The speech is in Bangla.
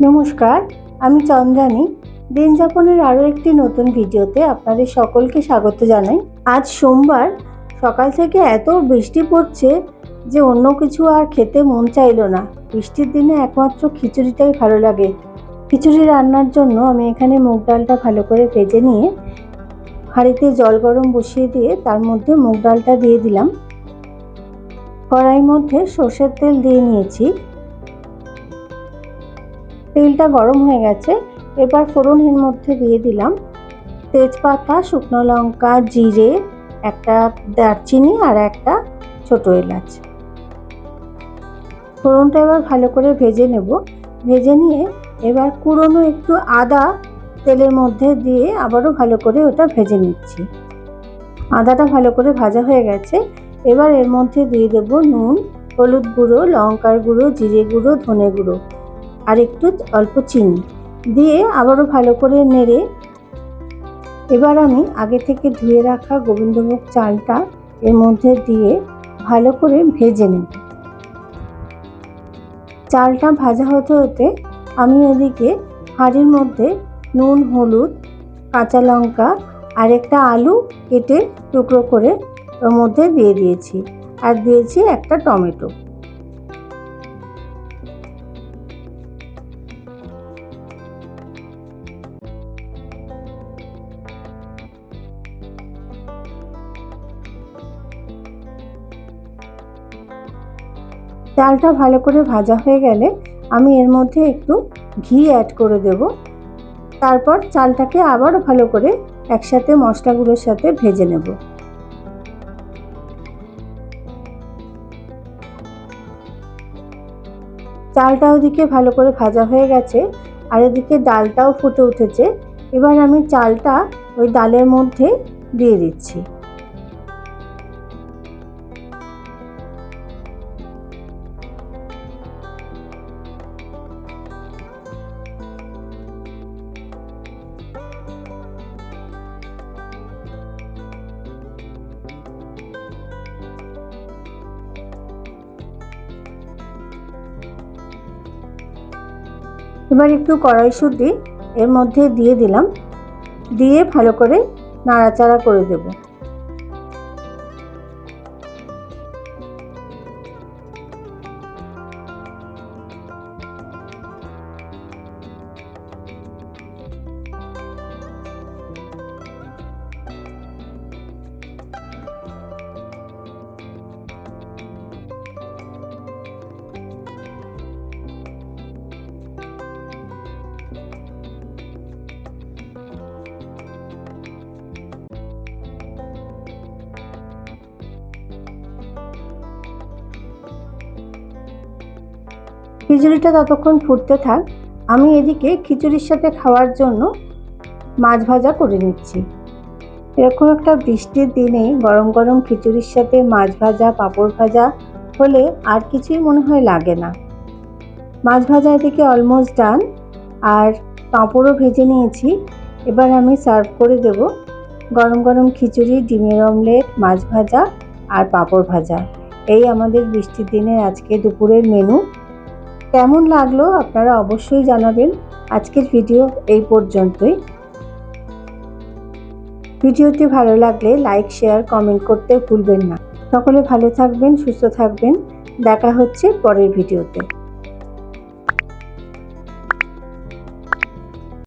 নমস্কার, আমি চন্দ্রানী। দিন যাপনের আরও একটি নতুন ভিডিওতে আপনাদের সকলকে স্বাগত জানাই। আজ সোমবার, সকাল থেকে এত বৃষ্টি পড়ছে যে অন্য কিছু আর খেতে মন চাইলো না। বৃষ্টির দিনে একমাত্র খিচুড়িটাই ভালো লাগে। খিচুড়ি রান্নার জন্য আমি এখানে মুগ ডালটা ভালো করে ভেজে নিয়ে হাঁড়িতে জল গরম বসিয়ে দিয়ে তার মধ্যে মুগ ডালটা দিয়ে দিলাম। কড়াইয়ের মধ্যে সর্ষের তেল দিয়ে নিয়েছি। তেলটা গরম হয়ে গেছে। এবার ফোড়নের মধ্যে দিয়ে দিলাম তেজপাতা, শুকনো লঙ্কা, জিরে, একটা দারচিনি আর একটা ছোট এলাচ। ফোড়নটা এবার ভালো করে ভেজে নেব। ভেজে নিয়ে এবার কুড়োনো একটু আদা তেলের মধ্যে দিয়ে আবারও ভালো করে ওটা ভেজে নিচ্ছি। আদাটা ভালো করে ভাজা হয়ে গেছে। এবার এর মধ্যে দিয়ে দেব নুন, হলুদ গুঁড়ো, লঙ্কার গুঁড়ো, জিরে গুঁড়ো, ধনে গুঁড়ো। আর একটু অল্প চিনি দিয়ে আবারও ভালো করে নেড়ে এবার আমি আগে থেকে ধুয়ে রাখা গোবিন্দভোগ চালটা এর মধ্যে দিয়ে ভালো করে ভেজে নেব। চালটা ভাজা হতে হতে আমি এদিকে হাঁড়ির মধ্যে নুন, হলুদ, কাঁচা লঙ্কা আর একটা আলু কেটে টুকরো করে ওর মধ্যে দিয়ে দিয়েছি। আর দিয়েছি একটা টমেটো। চালটা ভালো করে ভাজা হয়ে গেলে আমি এর মধ্যে একটু ঘি অ্যাড করে দেব। তারপর চালটাকে আবার ভালো করে একসাথে মশলাগুলোর সাথে ভেজে নেব। চালটা ওদিকে ভালো করে ভাজা হয়ে গেছে আর এদিকে ডালটাও ফুটে উঠেছে। এবার আমি চালটা ওই ডালের মধ্যে দিয়ে দিচ্ছি। এবার একটু কড়াইশুঁটি এর মধ্যে দিয়ে দিলাম। দিয়ে ভালো করে নাড়াচাড়া করে দেব। খিচুড়িটা ততক্ষণ ফুটতে থাক। আমি এদিকে খিচুড়ির সাথে খাওয়ার জন্য মাছ ভাজা করে নিচ্ছি। এরকম একটা বৃষ্টির দিনে গরম গরম খিচুড়ির সাথে মাছ ভাজা, পাঁপড় ভাজা হলে আর কিছুই মনে হয় লাগে না। মাছ ভাজা এদিকে অলমোস্ট ডান আর পাঁপড়ও ভেজে নিয়েছি। এবার আমি সার্ভ করে দেব গরম গরম খিচুড়ি, ডিমের অমলেট মাছ ভাজা আর পাঁপড় ভাজা। এই আমাদের বৃষ্টির দিনের আজকে দুপুরের মেনু কেমন লাগল আপনারা অবশ্যই জানাবেন। আজকের ভিডিও এই পর্যন্তই। ভিডিওটি ভালো লাগলে লাইক, শেয়ার, কমেন্ট করতে ভুলবেন না। সকলে ভালো থাকবেন, সুস্থ থাকবেন। দেখা হচ্ছে পরের ভিডিওতে।